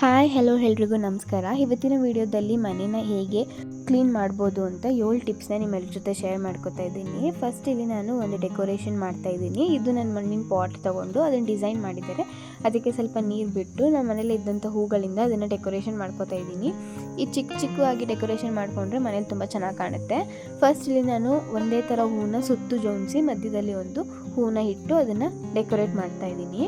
Hi hello ಎಲ್ರಿಗೂ ನಮಸ್ಕಾರ. ಇವತ್ತಿನ ವಿಡಿಯೋದಲ್ಲಿ ಮನೇನ ಹೇಗೆ ಕ್ಲೀನ್ ಮಾಡ್ಬೋದು ಅಂತ ಏಳು ಟಿಪ್ಸ್ನ ನಿಮ್ಮೆಲ್ಲರ ಜೊತೆ ಶೇರ್ ಮಾಡ್ಕೋತಾ ಇದ್ದೀನಿ. ಫಸ್ಟ್ ಇಲ್ಲಿ ನಾನು ಒಂದು ಡೆಕೋರೇಷನ್ ಮಾಡ್ತಾ ಇದ್ದೀನಿ. ಇದು ನನ್ನ ಮಣ್ಣಿನ ಪಾಟ್ ತೊಗೊಂಡು ಅದನ್ನು ಡಿಸೈನ್ ಮಾಡಿದ್ದಾರೆ. ಅದಕ್ಕೆ ಸ್ವಲ್ಪ ನೀರು ಬಿಟ್ಟು ನಮ್ಮ ಮನೇಲಿ ಇದ್ದಂಥ ಹೂಗಳಿಂದ ಅದನ್ನು ಡೆಕೋರೇಷನ್ ಮಾಡ್ಕೊತಾ ಇದ್ದೀನಿ. ಈ ಚಿಕ್ಕ ಚಿಕ್ಕವಾಗಿ ಡೆಕೋರೇಷನ್ ಮಾಡಿಕೊಂಡ್ರೆ ಮನೇಲಿ ತುಂಬ ಚೆನ್ನಾಗಿ ಕಾಣುತ್ತೆ. ಫಸ್ಟ್ ಇಲ್ಲಿ ನಾನು ಒಂದೇ ಥರ ಹೂವನ್ನ ಸುತ್ತು ಜೋಡಿಸಿ ಮಧ್ಯದಲ್ಲಿ ಒಂದು ಹೂವನ್ನ ಇಟ್ಟು ಅದನ್ನು ಡೆಕೋರೇಟ್ ಮಾಡ್ತಾ ಇದ್ದೀನಿ.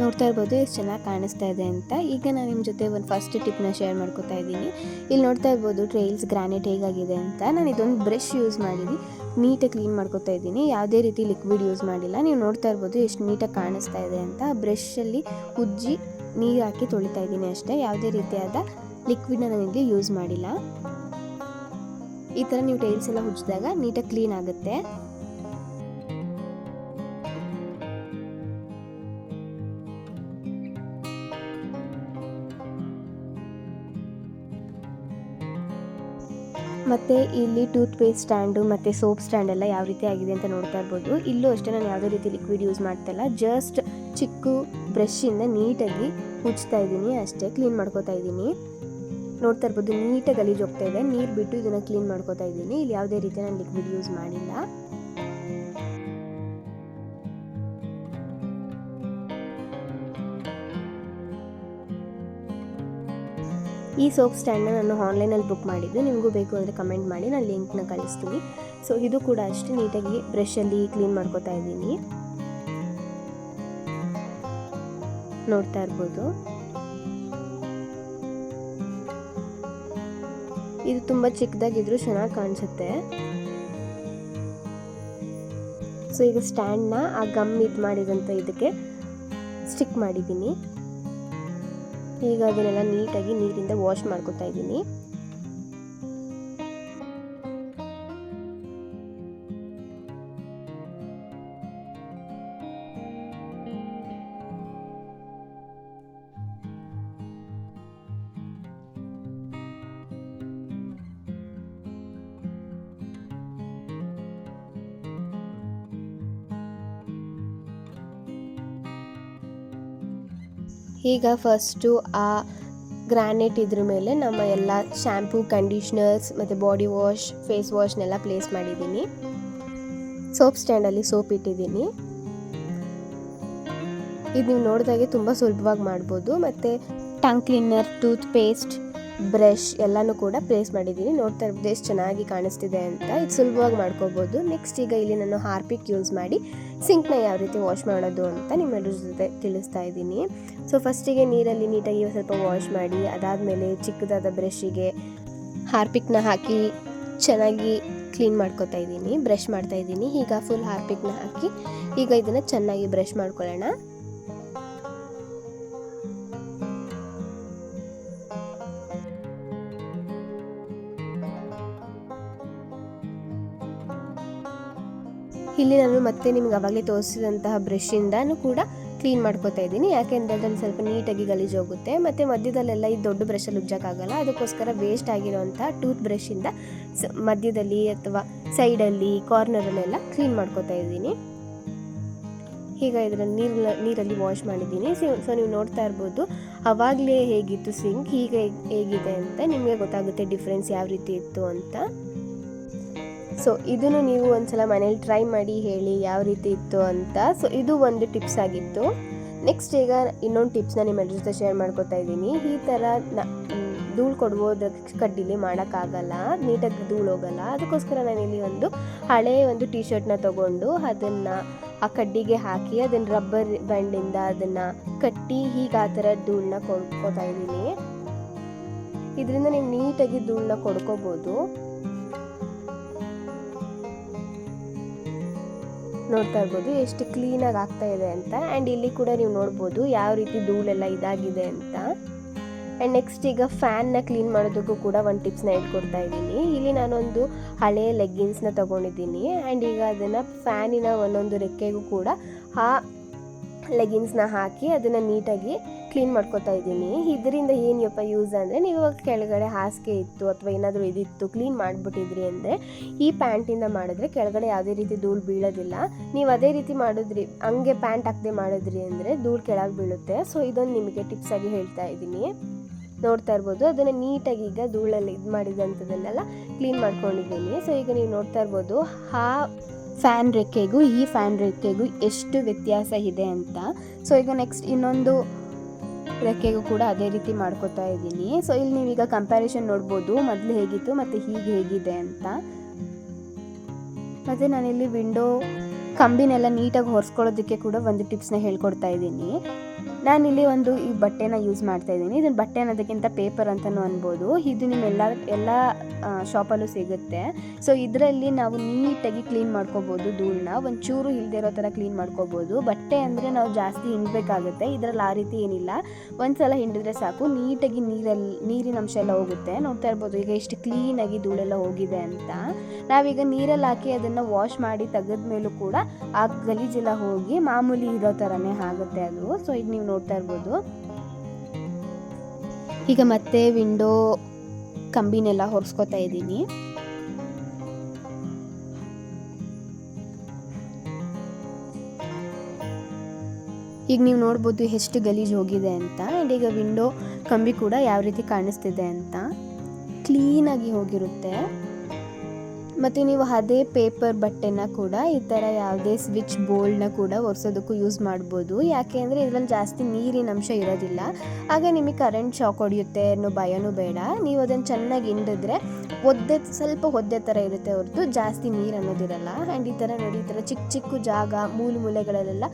ನೋಡ್ತಾ ಇರ್ಬೋದು, ಎಷ್ಟು ಚೆನ್ನಾಗಿ ಕಾಣಿಸ್ತಾ ಇದೆ ಅಂತ. ಈಗ ನಾನು ನಿಮ್ಮ ಜೊತೆ ಒಂದು ಫಸ್ಟ್ ಟಿಪ್ನ ಶೇರ್ ಮಾಡ್ಕೊತಾ ಇದ್ದೀನಿ. ಇಲ್ಲಿ ನೋಡ್ತಾ ಇರ್ಬೋದು ಟ್ರೈಲ್ಸ್ ಗ್ರಾನೈಟ್ ಹೇಗಾಗಿದೆ ಅಂತ. ನಾನು ಇದೊಂದು ಬ್ರಷ್ ಯೂಸ್ ಮಾಡಿದ್ದೀನಿ. ನೀಟಾಗಿ ಕ್ಲೀನ್ ಮಾಡ್ಕೊತಾ ಇದ್ದೀನಿ. ಯಾವುದೇ ರೀತಿ ಲಿಕ್ವಿಡ್ ಯೂಸ್ ಮಾಡಿಲ್ಲ. ನೀವು ನೋಡ್ತಾ ಇರ್ಬೋದು, ಎಷ್ಟು ನೀಟಾಗಿ ಕಾಣಿಸ್ತಾ ಇದೆ ಅಂತ. ಬ್ರಷಲ್ಲಿ ಉಜ್ಜಿ ನೀರು ಹಾಕಿ ತೊಳಿತಾ ಇದ್ದೀನಿ ಅಷ್ಟೇ. ಯಾವುದೇ ರೀತಿಯಾದ ಲಿಕ್ವಿಡ್ನ ನನಗೆ ಯೂಸ್ ಮಾಡಿಲ್ಲ. ಈ ಥರ ನೀವು ಟೈಲ್ಸ್ ಎಲ್ಲ ಉಜ್ಜಿದಾಗ ನೀಟಾಗಿ ಕ್ಲೀನ್ ಆಗುತ್ತೆ. ಮತ್ತು ಇಲ್ಲಿ ಟೂತ್ ಪೇಸ್ಟ್ ಸ್ಟ್ಯಾಂಡು ಮತ್ತು ಸೋಪ್ ಸ್ಟ್ಯಾಂಡ್ ಎಲ್ಲ ಯಾವ ರೀತಿ ಆಗಿದೆ ಅಂತ ನೋಡ್ತಾ ಇರ್ಬೋದು. ಇಲ್ಲೂ ಅಷ್ಟೇ ನಾನು ಯಾವುದೇ ರೀತಿ ಲಿಕ್ವಿಡ್ ಯೂಸ್ ಮಾಡ್ತಾ ಇಲ್ಲ. ಜಸ್ಟ್ ಚಿಕ್ಕ ಬ್ರಷಿಂದ ನೀಟಾಗಿ ಉಜ್ತಾ ಇದ್ದೀನಿ. ಅಷ್ಟೇ ಕ್ಲೀನ್ ಮಾಡ್ಕೋತಾ ಇದ್ದೀನಿ. ನೋಡ್ತಾ ಇರ್ಬೋದು ನೀಟಾಗಿ ಗಲೀಜು ಹೋಗ್ತಾ ಇದೆ. ನೀರು ಬಿಟ್ಟು ಇದನ್ನು ಕ್ಲೀನ್ ಮಾಡ್ಕೋತಾ ಇದ್ದೀನಿ. ಇಲ್ಲಿ ಯಾವುದೇ ರೀತಿ ನಾನು ಲಿಕ್ವಿಡ್ ಯೂಸ್ ಮಾಡಿಲ್ಲ. ಈ ಸೋಪ್ ಸ್ಟ್ಯಾಂಡ್ನ ನಾನು ಆನ್ಲೈನಲ್ಲಿ ಬುಕ್ ಮಾಡಿದ್ದು, ನಿಮಗೂ ಬೇಕು ಅಂದರೆ ಕಮೆಂಟ್ ಮಾಡಿ, ನಾನು ಲಿಂಕ್ನ ಕಳಿಸ್ತೀನಿ. ಸೊ ಇದು ಕೂಡ ಅಷ್ಟೇ, ನೀಟಾಗಿ ಬ್ರಷಲ್ಲಿ ಕ್ಲೀನ್ ಮಾಡ್ಕೋತಾ ಇದ್ದೀನಿ. ನೋಡ್ತಾ ಇರ್ಬೋದು. ಇದು ತುಂಬ ಚಿಕ್ಕದಾಗಿದ್ರು ಚೆನ್ನಾಗಿ ಕಾಣಿಸುತ್ತೆ. ಸೊ ಈಗ ಸ್ಟ್ಯಾಂಡ್ನ ಆ ಗಮ್ ಇದು ಮಾಡಿದಂಥ ಇದಕ್ಕೆ ಸ್ಟಿಕ್ ಮಾಡಿದ್ದೀನಿ. ಈಗ ಅದನ್ನೆಲ್ಲ ನೀಟಾಗಿ ನೀರಿಂದ ವಾಶ್ ಮಾಡ್ಕೊತಾ ಇದ್ದೀನಿ. ಈಗ ಫಸ್ಟು ಆ ಗ್ರಾನೈಟ್ ಇದ್ರ ಮೇಲೆ ನಮ್ಮ ಎಲ್ಲ ಶ್ಯಾಂಪೂ ಕಂಡೀಷ್ನರ್ಸ್ ಮತ್ತು ಬಾಡಿ ವಾಶ್ ಫೇಸ್ ವಾಶ್ನೆಲ್ಲ ಪ್ಲೇಸ್ ಮಾಡಿದ್ದೀನಿ. ಸೋಪ್ ಸ್ಟ್ಯಾಂಡಲ್ಲಿ ಸೋಪ್ ಇಟ್ಟಿದ್ದೀನಿ. ಇದು ನೀವು ನೋಡಿದಾಗೆ ತುಂಬ ಸುಲಭವಾಗಿ ಮಾಡ್ಬೋದು. ಮತ್ತು tongue cleaner toothpaste brush ಎಲ್ಲನೂ ಕೂಡ ಪ್ಲೇಸ್ ಮಾಡಿದ್ದೀನಿ ನೋಡ್ತಾ ಇರ್ಬೋದು ಎಷ್ಟು ಚೆನ್ನಾಗಿ ಕಾಣಿಸ್ತಿದೆ ಅಂತ ಇದು ಸುಲಭವಾಗಿ ಮಾಡ್ಕೋಬೋದು. ನೆಕ್ಸ್ಟ್ ಈಗ ಇಲ್ಲಿ ನಾನು ಹಾರ್ಪಿಕ್ ಯೂಸ್ ಮಾಡಿ ಸಿಂಕ್ನ ಯಾವ ರೀತಿ ವಾಶ್ ಮಾಡೋದು ಅಂತ ನಿಮ್ಮೆಲ್ಲರ ಜೊತೆ ತಿಳಿಸ್ತಾ ಇದ್ದೀನಿ. ಸೊ ಫಸ್ಟಿಗೆ ನೀರಲ್ಲಿ ನೀಟಾಗಿ ಸ್ವಲ್ಪ ವಾಶ್ ಮಾಡಿ, ಅದಾದಮೇಲೆ ಚಿಕ್ಕದಾದ ಬ್ರಷಿಗೆ ಹಾರ್ಪಿಕ್ನ ಹಾಕಿ ಚೆನ್ನಾಗಿ ಕ್ಲೀನ್ ಮಾಡ್ಕೊತಾ ಇದ್ದೀನಿ ಬ್ರಷ್ ಮಾಡ್ತಾ ಇದ್ದೀನಿ. ಈಗ ಫುಲ್ ಹಾರ್ಪಿಕ್ನ ಹಾಕಿ ಈಗ ಇದನ್ನು ಚೆನ್ನಾಗಿ ಬ್ರಷ್ ಮಾಡ್ಕೊಳ್ಳೋಣ. ಇಲ್ಲಿ ನಾನು ಮತ್ತೆ ನಿಮ್ಗೆ ಅವಾಗಲೇ ತೋರಿಸಿದಂತಹ ಬ್ರಷಿಂದನೂ ಕೂಡ ಕ್ಲೀನ್ ಮಾಡ್ಕೋತಾ ಇದ್ದೀನಿ. ಯಾಕೆಂದ್ರೆ ಅದರಲ್ಲಿ ಸ್ವಲ್ಪ ನೀಟಾಗಿ ಗಲೀಜು ಹೋಗುತ್ತೆ. ಮತ್ತು ಮಧ್ಯದಲ್ಲೆಲ್ಲ ಈ ದೊಡ್ಡ ಬ್ರಷಲ್ಲಿ ಉಜ್ಜೋಕ್ಕಾಗಲ್ಲ. ಅದಕ್ಕೋಸ್ಕರ ವೇಸ್ಟ್ ಆಗಿರೋಂಥ ಟೂತ್ ಬ್ರಷಿಂದ ಸ ಮಧ್ಯದಲ್ಲಿ ಅಥವಾ ಸೈಡಲ್ಲಿ ಕಾರ್ನರಲ್ಲೆಲ್ಲ ಕ್ಲೀನ್ ಮಾಡ್ಕೋತಾ ಇದ್ದೀನಿ. ಈಗ ಇದರಲ್ಲಿ ನೀರು ನೀರಲ್ಲಿ ವಾಶ್ ಮಾಡಿದ್ದೀನಿ. ಸೊ ನೀವು ನೋಡ್ತಾ ಇರ್ಬೋದು, ಅವಾಗಲೇ ಹೇಗಿತ್ತು ಸಿಂಕ್ ಈಗ ಹೇಗಿದೆ ಅಂತ ನಿಮಗೆ ಗೊತ್ತಾಗುತ್ತೆ ಡಿಫ್ರೆನ್ಸ್ ಯಾವ ರೀತಿ ಇತ್ತು ಅಂತ. ಸೊ ಇದನ್ನು ನೀವು ಒಂದ್ಸಲ ಮನೇಲಿ ಟ್ರೈ ಮಾಡಿ ಹೇಳಿ ಯಾವ ರೀತಿ ಇತ್ತು ಅಂತ. ಸೊ ಇದು ಒಂದು ಟಿಪ್ಸ್ ಆಗಿತ್ತು. ನೆಕ್ಸ್ಟ್ ಈಗ ಇನ್ನೊಂದು ಟಿಪ್ಸ್ನ ನಿಮ್ಮ ಜೊತೆ ಶೇರ್ ಮಾಡ್ಕೊತಾ ಇದ್ದೀನಿ. ಈ ಥರ ನ ಧೂಳು ಕೊಡ್ಬೋದು, ಕಡ್ಡಿಲಿ ಮಾಡೋಕ್ಕಾಗಲ್ಲ, ನೀಟಾಗಿ ಧೂಳು ಹೋಗಲ್ಲ. ಅದಕ್ಕೋಸ್ಕರ ನಾನಿಲ್ಲಿ ಒಂದು ಹಳೆಯ ಒಂದು ಟಿ ಶರ್ಟ್ನ ತೊಗೊಂಡು ಅದನ್ನು ಆ ಕಡ್ಡಿಗೆ ಹಾಕಿ ಅದನ್ನು ರಬ್ಬರ್ ಬ್ಯಾಂಡಿಂದ ಅದನ್ನು ಕಟ್ಟಿ ಹೀಗೆ ಆ ಥರ ಧೂಳನ್ನ ಕೊಡ್ಕೋತಾ ಇದ್ದೀನಿ. ಇದರಿಂದ ನೀವು ನೀಟಾಗಿ ಧೂಳನ್ನ ಕೊಡ್ಕೋಬೋದು. ನೋಡ್ತಾ ಇರ್ಬೋದು, ಎಷ್ಟು ಕ್ಲೀನಾಗಿ ಆಗ್ತಾ ಇದೆ ಅಂತ. ಆ್ಯಂಡ್ ಇಲ್ಲಿ ಕೂಡ ನೀವು ನೋಡ್ಬೋದು ಯಾವ ರೀತಿ ಧೂಳೆಲ್ಲ ಇದಾಗಿದೆ ಅಂತ. ಆ್ಯಂಡ್ ನೆಕ್ಸ್ಟ್ ಈಗ ಫ್ಯಾನ್ನ ಕ್ಲೀನ್ ಮಾಡೋದಕ್ಕೂ ಕೂಡ ಒಂದು ಟಿಪ್ಸ್ನ ಇಟ್ಕೊಡ್ತಾ ಇದ್ದೀನಿ. ಇಲ್ಲಿ ನಾನೊಂದು ಹಳೆಯ ಲೆಗ್ಗಿನ್ಸ್ನ ತೊಗೊಂಡಿದ್ದೀನಿ. ಆ್ಯಂಡ್ ಈಗ ಅದನ್ನು ಫ್ಯಾನಿನ ಒಂದೊಂದು ರೆಕ್ಕೆಗೂ ಕೂಡ ಆ ಲೆಗಿನ್ಸ್ನ ಹಾಕಿ ಅದನ್ನು ನೀಟಾಗಿ ಕ್ಲೀನ್ ಮಾಡ್ಕೊತಾ ಇದ್ದೀನಿ. ಇದರಿಂದ ಏನಪ್ಪ ಯೂಸ್ ಅಂದರೆ ನೀವು ಕೆಳಗಡೆ ಹಾಸಿಗೆ ಇತ್ತು ಅಥವಾ ಏನಾದರೂ ಇದಿತ್ತು ಕ್ಲೀನ್ ಮಾಡಿಬಿಟ್ಟಿದ್ರಿ ಅಂದರೆ ಈ ಪ್ಯಾಂಟಿಂದ ಮಾಡಿದ್ರೆ ಕೆಳಗಡೆ ಯಾವುದೇ ರೀತಿ ಧೂಳು ಬೀಳೋದಿಲ್ಲ. ನೀವು ಅದೇ ರೀತಿ ಮಾಡಿದ್ರಿ, ಹಂಗೆ ಪ್ಯಾಂಟ್ ಹಾಕದೆ ಮಾಡಿದ್ರಿ ಅಂದರೆ ಧೂಳು ಕೆಳಗೆ ಬೀಳುತ್ತೆ. ಸೊ ಇದೊಂದು ನಿಮಗೆ ಟಿಪ್ಸ್ ಆಗಿ ಹೇಳ್ತಾ ಇದ್ದೀನಿ. ನೋಡ್ತಾ ಇರ್ಬೋದು, ಅದನ್ನು ನೀಟಾಗಿ ಈಗ ಧೂಳಲ್ಲಿ ಇದು ಮಾಡಿದಂಥದ್ದನ್ನೆಲ್ಲ ಕ್ಲೀನ್ ಮಾಡ್ಕೊಂಡಿದ್ದೀನಿ. ಸೊ ಈಗ ನೀವು ನೋಡ್ತಾ ಇರ್ಬೋದು, ಆ ಫ್ಯಾನ್ ರೆಕ್ಕೆಗೂ ಈ ಫ್ಯಾನ್ ರೆಕ್ಕೆಗೂ ಎಷ್ಟು ವ್ಯತ್ಯಾಸ ಇದೆ ಅಂತ. ಸೊ ಈಗ ನೆಕ್ಸ್ಟ್ ಇನ್ನೊಂದು ರೆಕ್ಕೆಗೂ ಕೂಡ ಅದೇ ರೀತಿ ಮಾಡ್ಕೋತಾ ಇದ್ದೀನಿ. ಸೊ ಇಲ್ಲಿ ನೀವೀಗ ಕಂಪ್ಯಾರಿಸನ್ ನೋಡ್ಬೋದು ಮೊದಲು ಹೇಗಿತ್ತು ಮತ್ತು ಹೀಗೆ ಹೇಗಿದೆ ಅಂತ. ಮತ್ತು ನಾನಿಲ್ಲಿ ವಿಂಡೋ ಕಂಬಿನೆಲ್ಲ ನೀಟಾಗಿ ಹೊರಿಸ್ಕೊಳ್ಳೋದಕ್ಕೆ ಕೂಡ ಒಂದು ಟಿಪ್ಸ್ನ ಹೇಳ್ಕೊಡ್ತಾ ಇದ್ದೀನಿ. ನಾನಿಲ್ಲಿ ಒಂದು ಈ ಬಟ್ಟೆನ ಯೂಸ್ ಮಾಡ್ತಾ ಇದ್ದೀನಿ. ಇದನ್ನು ಬಟ್ಟೆ ಅನ್ನೋದಕ್ಕಿಂತ ಪೇಪರ್ ಅಂತಲೂ ಅನ್ಬೋದು. ಇದು ನಿಮ್ಮೆಲ್ಲ ಎಲ್ಲ ಶಾಪಲ್ಲೂ ಸಿಗುತ್ತೆ. ಸೊ ಇದರಲ್ಲಿ ನಾವು ನೀಟಾಗಿ ಕ್ಲೀನ್ ಮಾಡ್ಕೋಬೋದು ಧೂಳನ್ನ ಒಂಚೂರು ಇಲ್ಲದೆ ಇರೋ ಥರ ಕ್ಲೀನ್ ಮಾಡ್ಕೋಬೋದು. ಬಟ್ಟೆ ಅಂದರೆ ನಾವು ಜಾಸ್ತಿ ಹಿಂಡಬೇಕಾಗುತ್ತೆ. ಇದರಲ್ಲಿ ಆ ರೀತಿ ಏನಿಲ್ಲ. ಒಂದು ಸಲ ಹಿಂಡಿದ್ರೆ ಸಾಕು. ನೀಟಾಗಿ ನೀರಲ್ಲಿ ನೀರಿನ ಅಂಶ ಎಲ್ಲ ಹೋಗುತ್ತೆ. ನೋಡ್ತಾ ಇರ್ಬೋದು. ಈಗ ಎಷ್ಟು ಕ್ಲೀನಾಗಿ ಧೂಳೆಲ್ಲ ಹೋಗಿದೆ ಅಂತ. ನಾವೀಗ ನೀರಲ್ಲಿ ಹಾಕಿ ಅದನ್ನು ವಾಶ್ ಮಾಡಿ ತೆಗೆದ ಮೇಲೂ ಕೂಡ ಆ ಗಲೀಜೆಲ್ಲ ಹೋಗಿ ಮಾಮೂಲಿ ಇರೋ ಥರನೇ ಆಗುತ್ತೆ ಅದು. ಸೊ ಇದು ನೀವು ನೋಡ್ತಾ ಇರ್ಬೋದು. ಈಗ ಮತ್ತೆ ವಿಂಡೋ ಕಂಬಿನೆಲ್ಲ ಹೊರಿಸ್ಕೊತಾ ಇದ್ದೀನಿ. ಈಗ ನೀವು ನೋಡ್ಬೋದು ಎಷ್ಟು ಗಲೀಜು ಹೋಗಿದೆ ಅಂತ. ಆ್ಯಂಡ್ ಈಗ ವಿಂಡೋ ಕಂಬಿ ಕೂಡ ಯಾವ ರೀತಿ ಕಾಣಿಸ್ತಿದೆ ಅಂತ. ಕ್ಲೀನಾಗಿ ಹೋಗಿರುತ್ತೆ. ಮತ್ತು ನೀವು ಅದೇ ಪೇಪರ್ ಬಟ್ಟೆನ ಕೂಡ ಈ ಥರ ಯಾವುದೇ ಸ್ವಿಚ್ ಬೋಲ್ಡ್ನ ಕೂಡ ಒರೆಸೋದಕ್ಕೂ ಯೂಸ್ ಮಾಡ್ಬೋದು. ಯಾಕೆ ಅಂದರೆ ಇದರಲ್ಲಿ ಜಾಸ್ತಿ ನೀರಿನ ಅಂಶ ಇರೋದಿಲ್ಲ. ಆಗ ನಿಮಗೆ ಕರೆಂಟ್ ಶಾಕ್ ಹೊಡೆಯುತ್ತೆ ಅನ್ನೋ ಭಯನೂ ಬೇಡ. ನೀವು ಅದನ್ನು ಚೆನ್ನಾಗಿ ಹಿಂಡಿದ್ರೆ ಒದ್ದೆ, ಸ್ವಲ್ಪ ಒದ್ದೆ ಥರ ಇರುತ್ತೆ ಹೊರತು ಜಾಸ್ತಿ ನೀರು ಅನ್ನೋದಿರಲ್ಲ. ಆ್ಯಂಡ್ ಈ ಥರ ನೋಡಿ, ಈ ಥರ ಚಿಕ್ಕ ಚಿಕ್ಕ ಜಾಗ, ಮೂಲೆ ಮೂಲೆಗಳಲ್ಲೆಲ್ಲ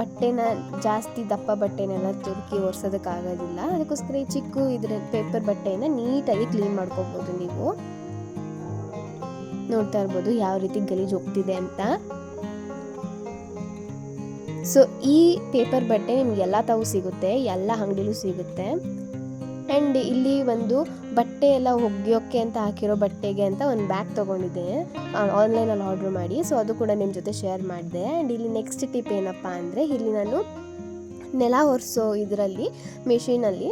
ಬಟ್ಟೆನ, ಜಾಸ್ತಿ ದಪ್ಪ ಬಟ್ಟೆನೆಲ್ಲ ತುರುಕಿ ಒರೆಸೋದಕ್ಕಾಗೋದಿಲ್ಲ. ಅದಕ್ಕೋಸ್ಕರ ಈ ಚಿಕ್ಕ ಇದ್ರ ಪೇಪರ್ ಬಟ್ಟೆಯನ್ನು ನೀಟಾಗಿ ಕ್ಲೀನ್ ಮಾಡ್ಕೋಬೋದು ನೀವು. ನೋಡ್ತಾ ಇರ್ಬೋದು ಯಾವ ರೀತಿ ಗಲೀಜು ಹೋಗ್ತಿದೆ ಅಂತ. ಸೊ ಈ ಪೇಪರ್ ಬಟ್ಟೆ ನಿಮ್ಗೆ ಎಲ್ಲ ತಾವು ಸಿಗುತ್ತೆ, ಎಲ್ಲ ಅಂಗಡಿಲೂ ಸಿಗುತ್ತೆ. ಆ್ಯಂಡ್ ಇಲ್ಲಿ ಒಂದು ಬಟ್ಟೆ ಎಲ್ಲ ಒಗೆಯೋಕ್ಕೆ ಅಂತ ಹಾಕಿರೋ ಬಟ್ಟೆಗೆ ಅಂತ ಒಂದು ಬ್ಯಾಗ್ ತೊಗೊಂಡಿದ್ದೆ. ಆನ್ಲೈನಲ್ಲಿ ಆರ್ಡ್ರ್ ಮಾಡಿ ಸೊ ಅದು ಕೂಡ ನಿಮ್ಮ ಜೊತೆ ಶೇರ್ ಮಾಡಿದೆ. ಆ್ಯಂಡ್ ಇಲ್ಲಿ ನೆಕ್ಸ್ಟ್ ಟಿಪ್ ಏನಪ್ಪ ಅಂದರೆ, ಇಲ್ಲಿ ನಾನು ನೆಲ ಒರೆಸೋ ಇದರಲ್ಲಿ ಮಿಷಿನಲ್ಲಿ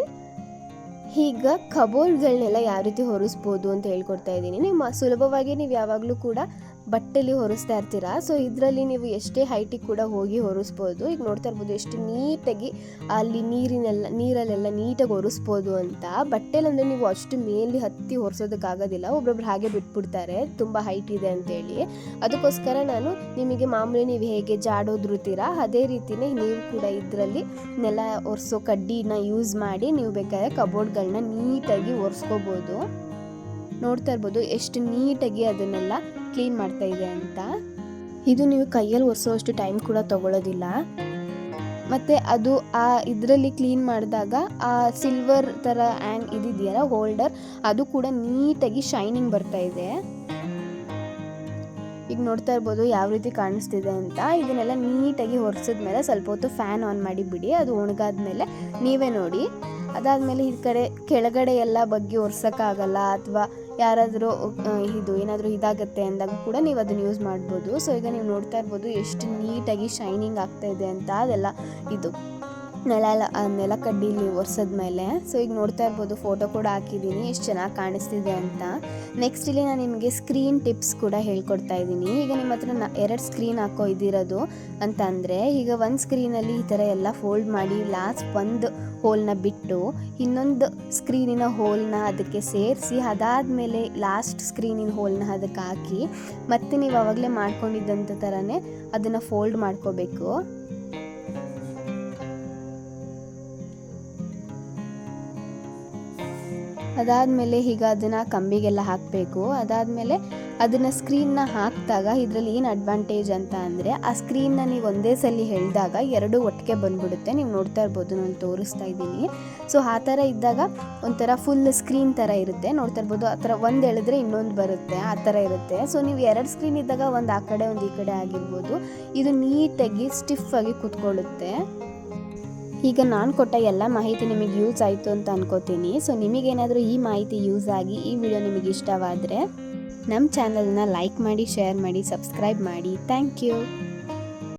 ಈಗ ಕಬೋರ್ಡ್ಗಳನ್ನೆಲ್ಲ ಯಾವ ರೀತಿ ಹೊರಿಸ್ಬೋದು ಅಂತ ಹೇಳ್ಕೊಡ್ತಾ ಇದ್ದೀನಿ. ನಿಮ್ಮ ಸುಲಭವಾಗಿ ನೀವು ಯಾವಾಗಲೂ ಕೂಡ ಬಟ್ಟೆಲಿ ಹೊರಿಸ್ತಾ ಇರ್ತೀರಾ? ಸೊ ಇದರಲ್ಲಿ ನೀವು ಎಷ್ಟೇ ಹೈಟಿಗೆ ಕೂಡ ಹೋಗಿ ಹೊರಿಸ್ಬೋದು. ಈಗ ನೋಡ್ತಾ ಇರ್ಬೋದು, ಎಷ್ಟು ನೀಟಾಗಿ ಅಲ್ಲಿ ನೀರಿನೆಲ್ಲ, ನೀರಲ್ಲೆಲ್ಲ ನೀಟಾಗಿ ಒರೆಸ್ಬೋದು ಅಂತ. ಬಟ್ಟೆಲಂದರೆ ನೀವು ಅಷ್ಟು ಮೇಲೆ ಹತ್ತಿ ಹೊರಿಸೋದಕ್ಕಾಗೋದಿಲ್ಲ ಒಬ್ಬೊಬ್ರು ಹಾಗೆ ಬಿಟ್ಬಿಡ್ತಾರೆ. ತುಂಬ ಹೈಟ್ ಇದೆ ಅಂತೇಳಿ ಅದಕ್ಕೋಸ್ಕರ ನಾನು ನಿಮಗೆ ಮಾಮೂಲಿ ನೀವು ಹೇಗೆ ಜಾಡೋದ್ರುತ್ತೀರಾ ಅದೇ ರೀತಿಯೇ ನೀವು ಕೂಡ ಇದರಲ್ಲಿ ನೆಲ ಒರೆಸೋ ಕಡ್ಡಿನ ಯೂಸ್ ಮಾಡಿ ನೀವು ಬೇಕಾದ್ರೆ ಕಬೋರ್ಡ್ಗಳನ್ನ ನೀಟಾಗಿ ಒರೆಸ್ಕೋಬೋದು. ನೋಡ್ತಾ ಇರ್ಬೋದು ಎಷ್ಟು ನೀಟಾಗಿ ಅದನ್ನೆಲ್ಲ ಕ್ಲೀನ್ ಮಾಡ್ತಾ ಇದೆ ಅಂತ. ಇದು ನೀವು ಕೈಯಲ್ಲಿ ಒರೆಸೋಷ್ಟು ಟೈಮ್ ಕೂಡ ತಗೊಳ್ಳೋದಿಲ್ಲ ಮತ್ತು ಅದು ಆ ಇದರಲ್ಲಿ ಕ್ಲೀನ್ ಮಾಡಿದಾಗ ಆ ಸಿಲ್ವರ್ ಥರ ಆ್ಯಂಗ್ ಇದಿದೆಯಲ್ಲ ಹೋಲ್ಡರ್, ಅದು ಕೂಡ ನೀಟಾಗಿ ಶೈನಿಂಗ್ ಬರ್ತಾ ಇದೆ. ಈಗ ನೋಡ್ತಾ ಇರ್ಬೋದು ಯಾವ ರೀತಿ ಕಾಣಿಸ್ತಿದೆ ಅಂತ. ಇದನ್ನೆಲ್ಲ ನೀಟಾಗಿ ಒರೆಸಿದ್ಮೇಲೆ ಸ್ವಲ್ಪ ಹೊತ್ತು ಫ್ಯಾನ್ ಆನ್ ಮಾಡಿ ಬಿಡಿ, ಅದು ಒಣಗಾದ್ಮೇಲೆ ನೀವೇ ನೋಡಿ. ಅದಾದಮೇಲೆ ಈ ಕಡೆ ಕೆಳಗಡೆ ಎಲ್ಲ ಬಗ್ಗೆ ಒರ್ಸೋಕ್ಕಾಗಲ್ಲ ಅಥವಾ ಯಾರಾದರೂ ಇದು ಏನಾದರೂ ಇದಾಗುತ್ತೆ ಅಂದಾಗ ಕೂಡ ನೀವು ಅದನ್ನು ಯೂಸ್ ಮಾಡ್ಬೋದು. ಸೊ, ಈಗ ನೀವು ನೋಡ್ತಾ ಇರ್ಬೋದು ಎಷ್ಟು ನೀಟಾಗಿ ಶೈನಿಂಗ್ ಆಗ್ತಾ ಇದೆ ಅಂತ ಅದೆಲ್ಲ ಇದು. ನೆಲ ನೆಲಕಡ್ಡಿಲಿ ಒರೆಸಿದ್ಮೇಲೆ ಸೊ ಈಗ ನೋಡ್ತಾ ಇರ್ಬೋದು ಫೋಟೋ ಕೂಡ ಹಾಕಿದ್ದೀನಿ ಎಷ್ಟು ಚೆನ್ನಾಗಿ ಕಾಣಿಸ್ತಿದೆ ಅಂತ. ನೆಕ್ಸ್ಟ್ ಇಲ್ಲಿ ನಾನು ನಿಮಗೆ ಸ್ಕ್ರೀನ್ ಟಿಪ್ಸ್ ಕೂಡ ಹೇಳ್ಕೊಡ್ತಾ ಇದ್ದೀನಿ ಈಗ ನಿಮ್ಮ ಹತ್ರ ನ, ಎರಡು ಸ್ಕ್ರೀನ್ ಹಾಕೋ ಇದ್ದಿರೋದು ಅಂತ ಅಂದರೆ ಈಗ ಒಂದು ಸ್ಕ್ರೀನಲ್ಲಿ ಈ ಥರ ಎಲ್ಲ ಫೋಲ್ಡ್ ಮಾಡಿ ಲಾಸ್ಟ್ ಒಂದು ಹೋಲ್ನ ಬಿಟ್ಟು, ಇನ್ನೊಂದು ಸ್ಕ್ರೀನಿನ ಹೋಲ್ನ ಅದಕ್ಕೆ ಸೇರಿಸಿ, ಅದಾದಮೇಲೆ ಲಾಸ್ಟ್ ಸ್ಕ್ರೀನಿನ ಹೋಲ್ನ ಅದಕ್ಕೆ ಹಾಕಿ, ಮತ್ತೆ ನೀವು ಆವಾಗಲೇ ಮಾಡ್ಕೊಂಡಿದ್ದಂಥ ಥರನೇ ಅದನ್ನು ಫೋಲ್ಡ್ ಮಾಡ್ಕೋಬೇಕು. ಅದಾದಮೇಲೆ ಈಗ ಅದನ್ನು ಕಂಬಿಗೆಲ್ಲ ಹಾಕಬೇಕು. ಅದಾದಮೇಲೆ ಅದನ್ನು ಸ್ಕ್ರೀನ್ನ ಹಾಕಿದಾಗ ಇದರಲ್ಲಿ ಏನು ಅಡ್ವಾಂಟೇಜ್ ಅಂತ ಅಂದರೆ ಆ ಸ್ಕ್ರೀನ್ನ ನೀವು ಒಂದೇ ಸಲ ಹೇಳಿದಾಗ ಎರಡು ಒಟ್ಟಿಗೆ ಬಂದ್ಬಿಡುತ್ತೆ. ನೀವು ನೋಡ್ತಾ ಇರ್ಬೋದು, ನಾನು ತೋರಿಸ್ತಾ ಇದ್ದೀನಿ. ಸೊ ಆ ಥರ ಇದ್ದಾಗ ಒಂಥರ ಫುಲ್ ಸ್ಕ್ರೀನ್ ಥರ ಇರುತ್ತೆ. ನೋಡ್ತಾ ಇರ್ಬೋದು, ಆ ಥರ ಒಂದು ಎಳೆದ್ರೆ ಇನ್ನೊಂದು ಬರುತ್ತೆ, ಆ ಥರ ಇರುತ್ತೆ. ಸೊ ನೀವು ಎರಡು ಸ್ಕ್ರೀನ್ ಇದ್ದಾಗ ಒಂದು ಆ ಕಡೆ, ಒಂದು ಈ ಕಡೆ ಆಗಿರ್ಬೋದು. ಇದು ನೀಟಾಗಿ ಸ್ಟಿಫ್ ಆಗಿ ಕೂತ್ಕೊಳ್ಳುತ್ತೆ. ಈಗ ನಾನು ಕೊಟ್ಟ ಎಲ್ಲ ಮಾಹಿತಿ ನಿಮಗೆ ಯೂಸ್ ಆಯಿತು ಅಂತ ಅನ್ಕೋತೀನಿ. ಸೊ ನಿಮಗೇನಾದರೂ ಈ ಮಾಹಿತಿ ಯೂಸ್ ಆಗಿ ಈ ವಿಡಿಯೋ ನಿಮಗೆ ಇಷ್ಟವಾದರೆ ನಮ್ಮ ಚಾನಲ್ನ ಲೈಕ್ ಮಾಡಿ ಶೇರ್ ಮಾಡಿ ಸಬ್ಸ್ಕ್ರೈಬ್ ಮಾಡಿ. Thank you